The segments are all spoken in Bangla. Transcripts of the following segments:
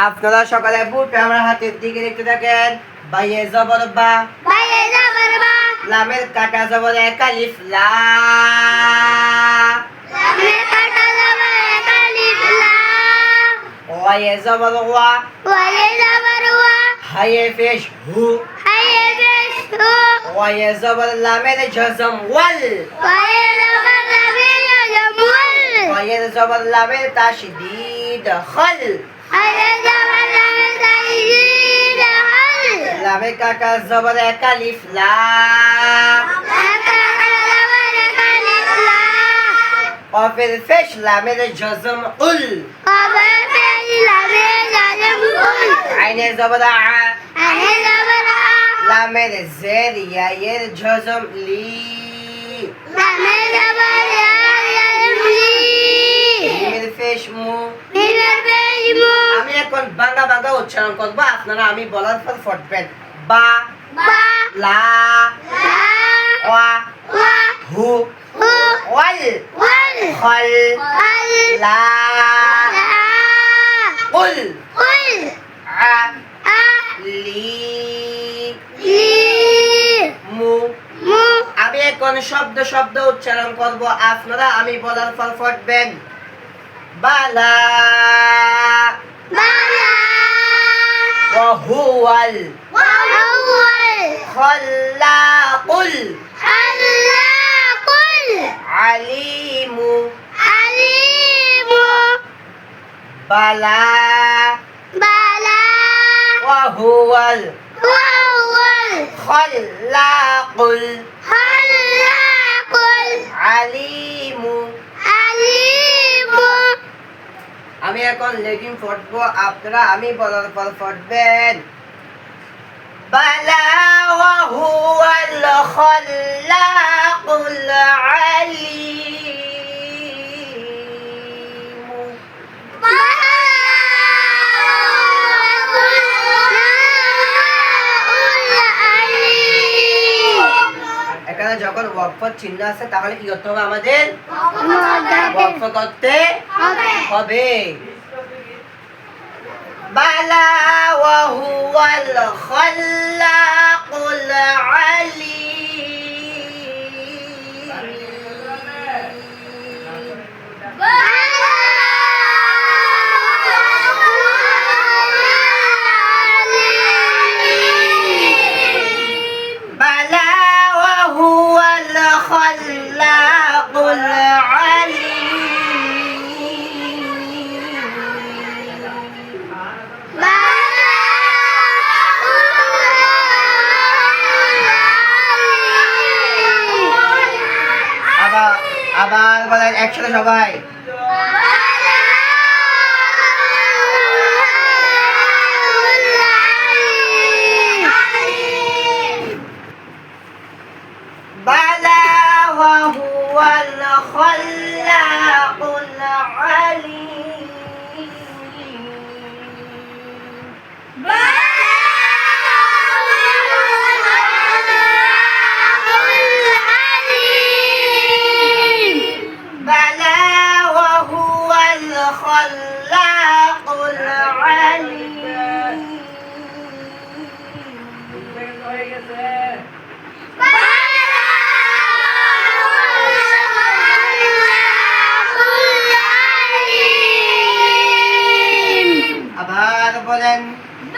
আপনারা সকালে বুট আমার হাতের দিকে দেখতে থাকেন বাইয়ে জবর বা। বাইরে যাবার বা। লামের কাটা জবর একালিফ লা। লামে কাটা যাবার কালিফ লা। ওয়ায়ে জবর ওয়া। ওয়ালে যাবার ওয়া। হায়ে ফেশ হু। হায়ে বেশ হু। ওয়ায়ে জবর লামের জজম ওয়াল। ওয়ালে যাবার লামে জামুল ওয়ায়ে জবর লামের তাশদীদ খল। লামে তাইজিদ হাল লামে কাটা জবর একালিফ লা কাটা যাবার কালিফ লা কফের ফেশ লামের জজম উল কবর বেশ লামে জামুল আইনে জবর আ হায়ে যাবার আ লামের জের ইয়ায়ের জজম লি লামে যাবার উচ্চারণ করব আপনারা আমি বলার পর ফটবেন। বা বা লা ওয়া ওয়া হু ওয়াল খল লা লা উল উল আ আ লি লি মু মু আমি এখন শব্দ শব্দ উচ্চারণ করব আপনারা আমি বলার পর ফটবেন। বালা ওয়াহুয়াল ওয়াল খল্লাকুল। খালাকুল আলিমু। আলিমু বালা। বালা ওয়াহুয়াল। ওয়াল খল্লাকুল। খালাকুল আলিমু। আলিমু আমি এখন লেডিং ফটবো আপনারা, আমি বলার পর ফটবেন বালা ওয়াহুয়াল খল্লাকুল আলিমু এখানে যখন ওয়াকফত চিহ্ন আছে তাহলে কি করতে হবে আমাদের? ওয়াকফ করতে হবে। বালা ওয়াহুয়াল খল্লাকুল আবার আবার বলেন একসাথে সবাই।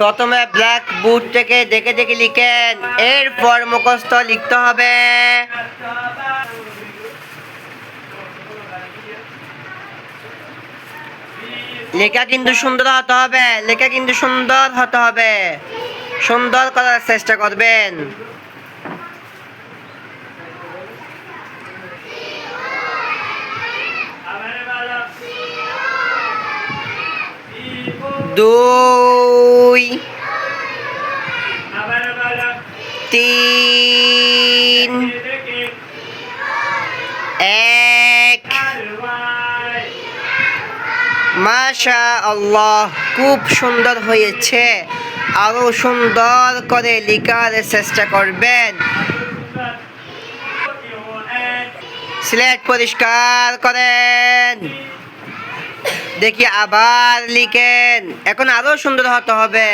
প্রথমে ব্ল্যাক বুট থেকে দেখে দেখে লিখেন, এরপর মুখস্থ লিখতে হবে। লেখা কিন্তু সুন্দর হতে হবে, লেখা কিন্তু সুন্দর হতে হবে। সুন্দর করার চেষ্টা করবেন। দুই তিন এক। মাশা আল্লাহ খুব সুন্দর হয়েছে। আরও সুন্দর করে লেখার চেষ্টা করবেন। সিলেট পরিষ্কার করেন। দেখি আবার লিখেন। এখন আরও সুন্দর হতে হবে।